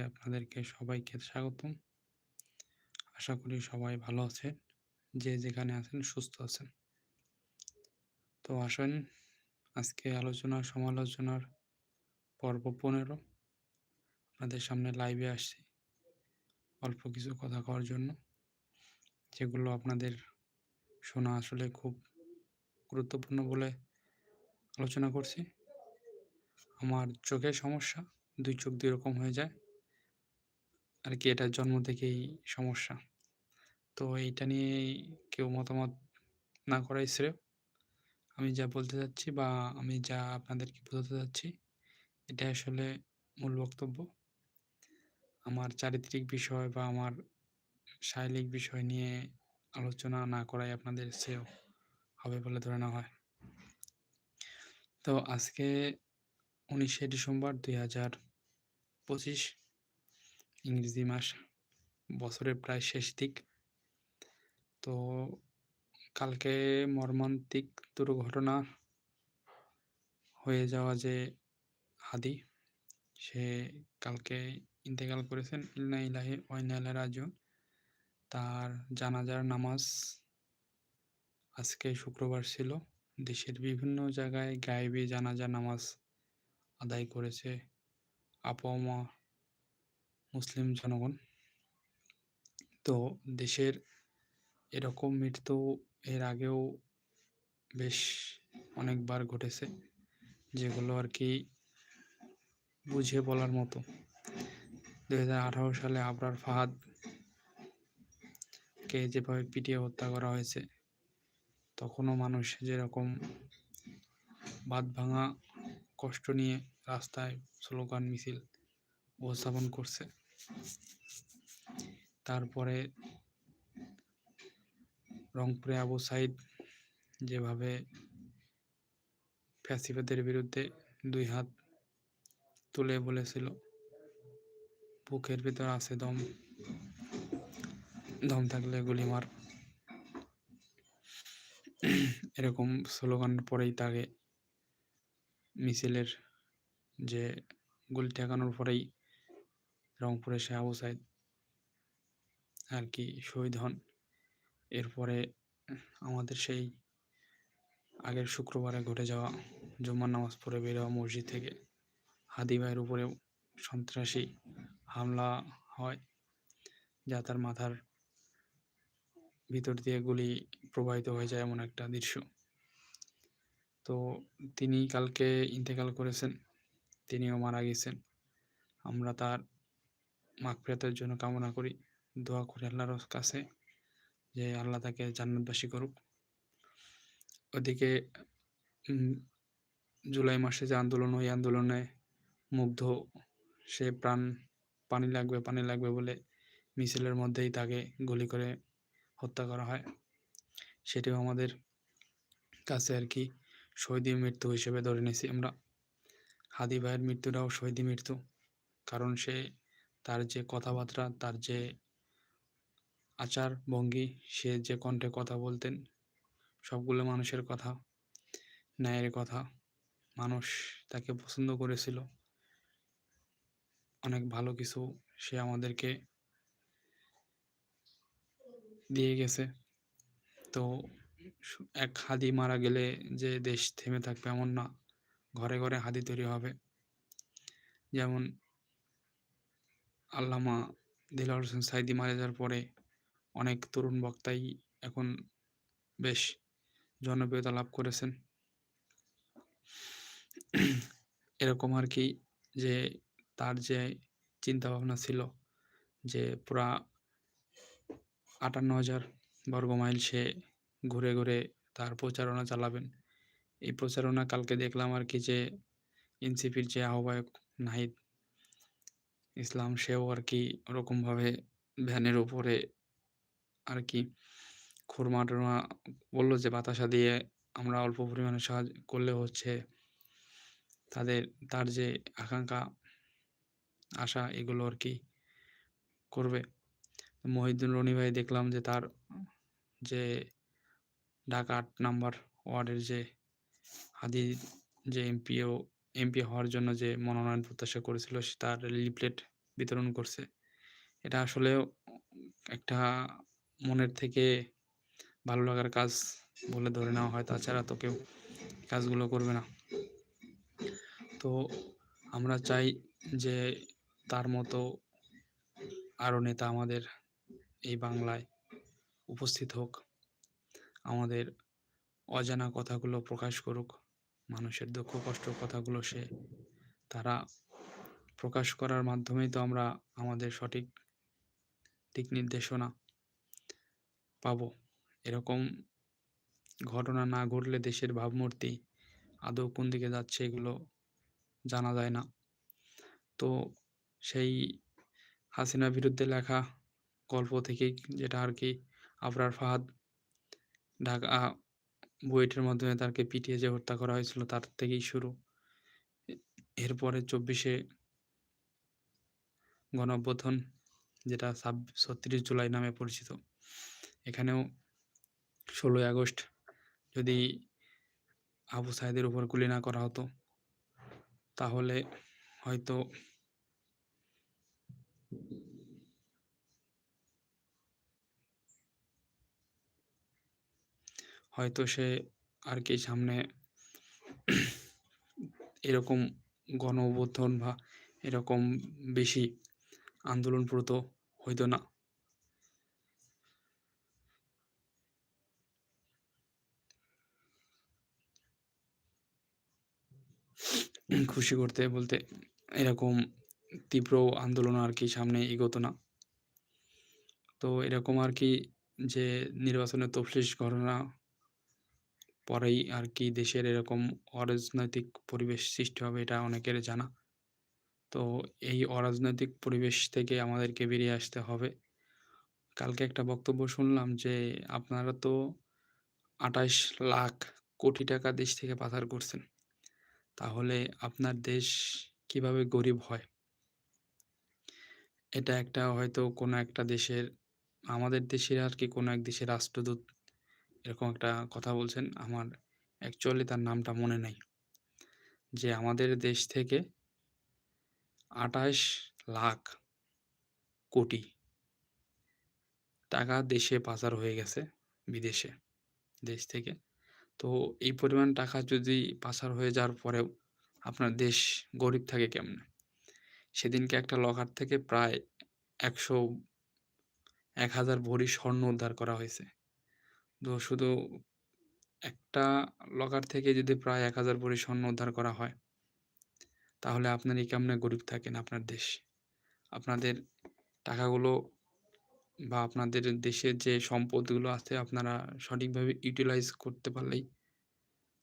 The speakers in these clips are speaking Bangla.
আপনাদেরকে সবাইকে স্বাগতম। আশা করি সবাই ভালো আছেন। যে যেখানে আছেন সুস্থ আছেন। তো আসেন আজকে আলোচনা সমালোচনার পর্ব ১৫ আপনাদের সামনে লাইভে আসছি অল্প কিছু কথা কওয়ার জন্য। যেগুলো আপনাদের শোনা আসলে খুব গুরুত্বপূর্ণ বলে আলোচনা করছি। আমার চোখের সমস্যা, দুই চোখ দুই রকম হয়ে যায়। আর কি এটা জন্ম থেকেই সমস্যা। তো এইটা নিয়ে কেউ মতামত না করাই শ্রেয়। আমি যা বলতে চাচ্ছি বা আমি যা আপনাদেরকে বোঝাতে চাচ্ছি, এটা আসলে মূল বক্তব্য। আমার চারিত্রিক বিষয় বা আমার শারীরিক বিষয় নিয়ে আলোচনা না করাই আপনাদের শ্রেয় হবে বলে ধরে নেওয়া হয়। তো আজকে ১৯শে ডিসেম্বর ২০২৫ ইংরেজি মাস। বছরের প্রায় শেষ দিক। তো কালকে মর্মান্তিক দুর্ঘটনা হয়ে যাওয়া যে হাদি, সে কালকে ইন্তেকাল করেছেন। ইন্না ইলাহি ওয়া রাজু তার জানাজার নামাজ আজকে শুক্রবার ছিল। দেশের বিভিন্ন জায়গায় গায়েবী জানাজা নামাজ আদায় করেছে আপামর মুসলিম জনগণ। তো দেশের এরকম মৃত্যু এর আগেও বেশ অনেকবার ঘটেছে। যেগুলো আর কি বুঝিয়ে বলার মতো। ২০১৮ সালে আবরার ফাহাদকে যেভাবে পিটিয়ে হত্যা করা হয়েছে, তখনও মানুষ যেরকম বাদ ভাঙা কষ্ট নিয়ে রাস্তায় স্লোগান মিছিল উপস্থাপন করছে। তারপরে রংপুরে আবু সাঈদ যেভাবে ফ্যাসিবাদের বিরুদ্ধে দুই হাত তুলে বলেছিল, বুকের ভিতর আছে দম, দম থাকলে গুলি মার। এরকম স্লোগান পরেই তাকে মিছিলের যে গুলি ঠেকানোর পরেই রংপুরে সে আবু সাঈদ আর কি শহীদ হন। এরপরে আমাদের সেই আগের শুক্রবারে ঘটে যাওয়া জুম্মার নামাজ পড়ে বের হওয়া মসজিদ থেকে হাদি ভাইয়ের উপরে সন্ত্রাসী হামলা হয়, যা তার মাথার ভিতর দিয়ে গুলি প্রবাহিত হয়ে যায় এমন একটা দৃশ্য। তো তিনি কালকে ইন্তেকাল করেছেন। তিনিও মারা গেছেন। আমরা তার মাগফিরাতের জন্য কামনা করি। দোয়া করি আল্লাহর কাছে যে আল্লাহ তাকে জান্নাতবাসী করুক। ওদিকে জুলাই মাসে যে আন্দোলন, ওই আন্দোলনে মুগ্ধ, সে প্রাণ পানি লাগবে পানি লাগবে বলে মিছিলের মধ্যেই তাকে গুলি করে হত্যা করা হয়। সেটিও আমাদের কাছে আর কি শহীদি মৃত্যু হিসেবে ধরে নিয়েছি আমরা। হাদি ভাইয়ের মৃত্যুটাও শহীদি মৃত্যু। কারণ সে তার যে কথাবার্তা, তার যে আচার ভঙ্গি, সে যে কণ্ঠে কথা বলতেন, সবগুলো মানুষের কথা, ন্যায়ের কথা। মানুষ তাকে পছন্দ করেছিল। অনেক ভালো কিছু সে আমাদেরকে দিয়ে গেছে। তো এক হাদি মারা গেলে যে দেশ থেমে থাকবে এমন না। ঘরে, ঘরে হাদি তৈরি হবে। যেমন আল্লামা দেলোয়ার হোসেন সাঈদী মারা যাওয়ার পরে অনেক তরুণ বক্তাই এখন বেশ জনপ্রিয়তা লাভ করেছেন। এরকম আর কি যে তার যে চিন্তাভাবনা ছিল যে পুরা আটান্ন হাজার বর্গ মাইল সে ঘুরে, ঘুরে তার প্রচারণা চালাবেন। এই প্রচারণা কালকে দেখলাম আর কি যে এনসিপির যে আহ্বায়ক নাহিদ ইসলাম সেও আর কি ওরকমভাবে ভ্যানের উপরে আর কি খুরমা-টুরমা বলল যে বাতাসা দিয়ে আমরা অল্প পরিমাণে সাহায্য করলে হচ্ছে তাদের তার যে আকাঙ্ক্ষা, আশা এগুলো আর কি করবে। মহিউদ্দিন রনি ভাই দেখলাম যে তার যে ঢাকা আট নাম্বার ওয়ার্ডের যে হাদি যে এমপিও এমপি হওয়ার জন্য যে মনোনয়ন প্রত্যাশা করেছিল তার লিফলেট বিতরণ করছে। এটা আসলেও একটা মনের থেকে ভালো লাগার কাজ বলে ধরে নেওয়া হয়। তাছাড়া তো কেউ কাজগুলো করবে না। তো আমরা চাই যে তার মতো আরও নেতা আমাদের এই বাংলায় উপস্থিত হোক। আমাদের অজানা কথাগুলো প্রকাশ করুক। মানুষের দুঃখ কষ্টের কথাগুলো সে, তারা প্রকাশ করার মাধ্যমেই তো আমরা আমাদের সঠিক দিক নির্দেশনা পাবো। এরকম ঘটনা না ঘটলে দেশের ভাবমূর্তি আদৌ কোন দিকে যাচ্ছে এগুলো জানা যায় না। তো সেই হাসিনার বিরুদ্ধে লেখা গল্প থেকেই যেটা আর কি আবরার ফাহাদ ঢাকা বুয়েটের মাধ্যমে তাকে পিটিয়ে যে হত্যা করা হয়েছিল তার থেকেই শুরু। এরপরে ২৪শে গণঅভ্যুত্থান, যেটা ছাব ৩৬ জুলাই নামে পরিচিত। এখানেও ১৬ই আগস্ট যদি আবু সাঈদের উপর গুলি না করা হতো, তাহলে হয়তো হয়তো সে আর কি সামনে এরকম গণ বা এরকম বেশি আন্দোলনপ্রত হইতো না। খুশি করতে বলতে এরকম তীব্র আন্দোলন আর কি সামনে এগোতো না। তো এরকম আর কি যে নির্বাচনের তফসিস ঘটনা পরেই আর কি দেশের এরকম অরাজনৈতিক পরিবেশ সৃষ্টি হবে, এটা অনেকের জানা। তো এই অরাজনৈতিক পরিবেশ থেকে আমাদেরকে বেরিয়ে আসতে হবে। কালকে একটা বক্তব্য শুনলাম যে, আপনারা তো ২৮ লাখ কোটি টাকা দেশ থেকে পাচার করছেন। তাহলে আপনার দেশ কীভাবে গরিব হয়? এটা একটা হয়তো কোনো একটা দেশের, আমাদের দেশের আর কি কোনো এক দেশের রাষ্ট্রদূত এরকম একটা কথা বলছেন। আমার অ্যাকচুয়ালি তার নামটা মনে নাই। যে আমাদের দেশ থেকে ২৮ লাখ কোটি টাকা দেশে পাচার হয়ে গেছে বিদেশে, দেশ থেকে। তো এই পরিমাণ টাকা যদি পাচার হয়ে যাওয়ার পরেও আপনার দেশ গরিব থাকে কেমনে? সেদিনকে একটা লকার থেকে প্রায় একশো এক হাজার ভরি স্বর্ণ উদ্ধার করা হয়েছে। তো শুধু একটা লকার থেকে যদি প্রায় ১,০০০ ভরি স্বর্ণ উদ্ধার করা হয় তাহলে আপনারা কেমনে গরিব থাকেন আপনার দেশ? আপনাদের টাকাগুলো বা আপনাদের দেশের যে সম্পদগুলো আছে আপনারা সঠিকভাবে ইউটিলাইজ করতে পারলেই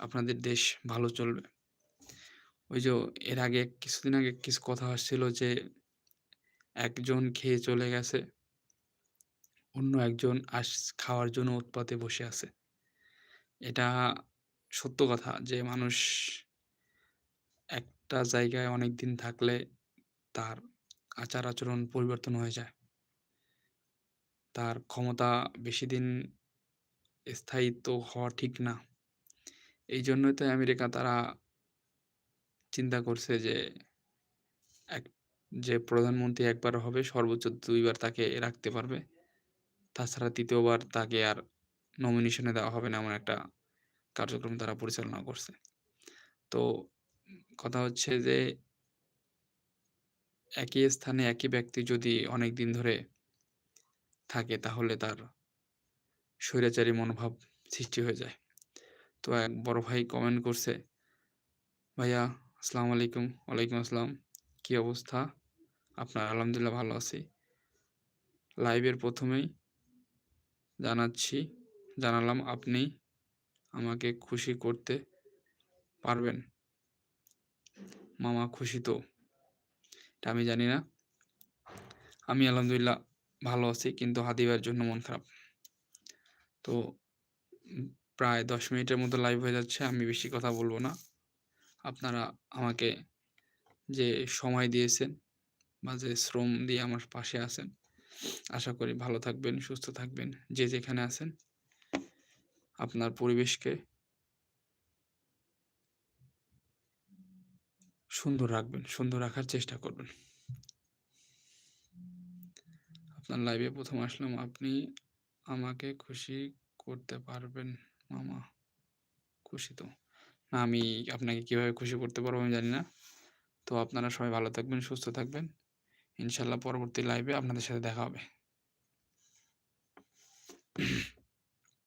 আপনাদের দেশ ভালো চলবে। ওই যে এর আগে কিছুদিন আগে কিছু কথা আসছিল যে একজন খেয়ে চলে গেছে। অন্য একজন আস, খাওয়ার জন্য উৎপাতে বসে আছে। এটা সত্য কথা যে মানুষ একটা জায়গায় অনেক দিন থাকলে তার আচার-আচরণ পরিবর্তন হয়ে যায়। তার ক্ষমতা বেশি বেশিদিন স্থায়িত্ব হওয়া ঠিক না। এই জন্যই তো আমেরিকা তারা চিন্তা করছে যে এক, যে প্রধানমন্ত্রী একবার হবে, সর্বোচ্চ দুইবার তাকে রাখতে পারবে। তাছাড়া ৩য় বার তাকে আর নমিনেশনে দেওয়া হবে না এমন একটা কার্যক্রম তারা পরিচালনা করছে। তো কথা হচ্ছে যে একই স্থানে একই ব্যক্তি যদি অনেক দিন ধরে থাকে তাহলে তার স্বৈরাচারী মনোভাব সৃষ্টি হয়ে যায়। তো এক বড় ভাই কমেন্ট করছে, "ভাইয়া আসসালামু আলাইকুম।" ওয়ালাইকুম আসসালাম। "কী অবস্থা?" "আপনার আলহামদুলিল্লাহ ভালো আছি। লাইভের ১ম এই জানাচ্ছি জানালাম আপনি আমাকে খুশি করতে পারবেন?" "মামা খুশি তো?" "এটা আমি জানি না।" "আমি আলহামদুলিল্লাহ ভালো আছি কিন্তু হাদি ভাইয়ের জন্য মন খারাপ।" তো প্রায় ১০ মিনিটের মতো লাইভ হয়ে যাচ্ছে। আমি বেশি কথা বলব না। আপনারা আমাকে যে সময় দিয়েছেন বা যে শ্রম দিয়ে আমার পাশে আছেন, আশা করি ভালো থাকবেন, সুস্থ থাকবেন। যে যেখানে আছেন আপনার পরিবেশকে সুন্দর রাখবেন, সুন্দর রাখার চেষ্টা করবেন। আপনার লাইভে ১ম আসলাম। আপনি আমাকে খুশি করতে পারবেন মামা। খুশি তো। না আমি আপনাকে কীভাবে খুশি করতে পারব আমি জানি না। তো আপনারা সবাই ভালো থাকবেন, সুস্থ থাকবেন। ইনশাআল্লাহ পরবর্তী লাইভে আপনাদের সাথে দেখা হবে।